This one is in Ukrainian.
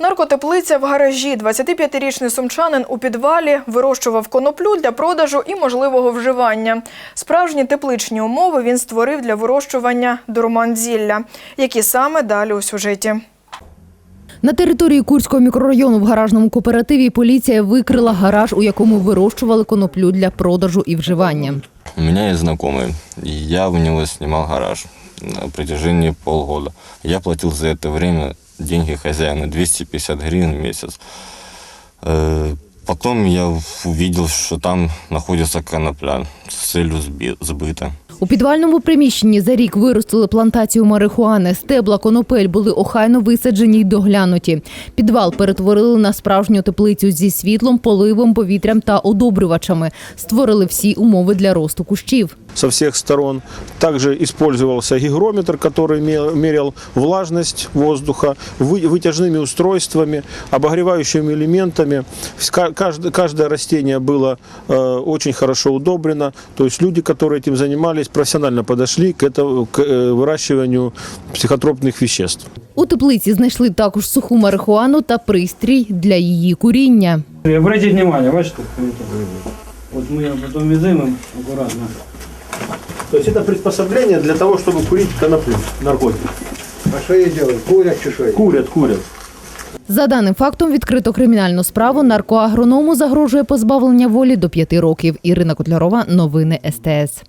Наркотеплиця в гаражі. 25-річний сумчанин у підвалі вирощував коноплю для продажу і можливого вживання. Справжні тепличні умови він створив для вирощування дурман-зілля. Які саме далі у сюжеті. На території Курського мікрорайону в гаражному кооперативі поліція викрила гараж, у якому вирощували коноплю для продажу і вживання. У меня есть знакомый, и я у него снимал гараж на протяжении полгода. Я платил за это время деньги хозяина, 250 гривен в месяц. Э, Потом я увидел, что там находится конопля с целью сбыта. У підвальному приміщенні за рік виростили плантацію марихуани. Стебла конопель були охайно висаджені й доглянуті. Підвал перетворили на справжню теплицю зі світлом, поливом, повітрям та одобрювачами. Створили всі умови для росту кущів со всех сторон. Также использовался гигрометр, который ме- мерял влажность воздуха, вы- вытяжными устройствами, обогревающими элементами. Ска- Каждое, каждое растение было э, очень хорошо удобрено. То есть люди, которые этим занимались, профессионально подошли к, это, к э, выращиванию психотропных веществ. У теплиці знайшли також суху марихуану та пристрій для її куріння. И Обратите внимание, бачите, вот мы ее потом изымем аккуратно. То есть это приспособление для того, чтобы курить коноплю, наркотик. А что ей делают? Курят що? Курят, курят. За даним фактом відкрито кримінальну справу. Наркоагроному загрожує позбавлення волі до п'яти років. Ірина Котлярова. Новини СТС.